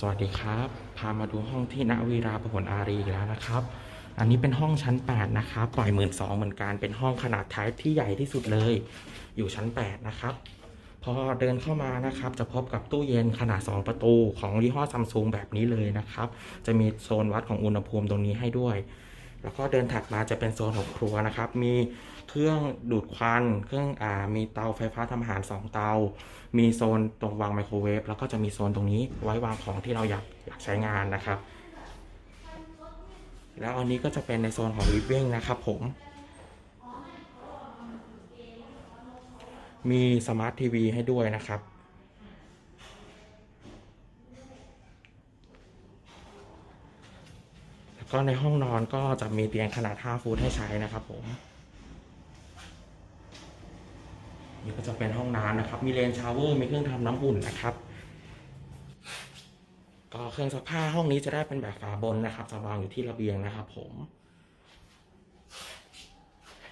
สวัสดีครับ พามาดูห้องที่ณวีราพหลอารีแล้วนะครับ อันนี้เป็นห้องชั้น 8 นะครับ ปล่อยหมื่นสองเหมือนกัน เป็นห้องขนาดท้ายที่ใหญ่ที่สุดเลย อยู่ชั้น 8 นะครับ พอเดินเข้ามานะครับ จะพบกับตู้เย็นขนาด 2 ประตูของยี่ห้อซัมซุงแบบนี้เลยนะครับ จะมีโซนวัดของอุณหภูมิตรงนี้ให้ด้วย แล้วก็เดินถัดมาจะเป็นโซนของครัวนะครับ มีเครื่องดูดควัน เครื่องอ่ามีเตาไฟฟ้าทำอาหาร 2 เตา มีโซนตรงวางไมโครเวฟ แล้วก็จะมีโซนตรงนี้ไว้วางของที่เราอยากอยากใช้งานนะครับ แล้วอันนี้ก็จะเป็นในโซนของลิฟวิ่งนะครับผม มีสมาร์ททีวีให้ด้วยนะครับ ก็ในห้องนอนก็จะมีเตียงขนาด 5 ฟุตให้ใช้นะครับผม นี่ก็จะเป็นห้องน้ำนะครับ มีเลนชาวเวอร์มีเครื่องทำน้ำอุ่นนะครับ ก็เครื่องซักผ้าห้องนี้จะได้เป็นแบบฝาบนนะครับจะวางอยู่ที่ระเบียงนะครับผม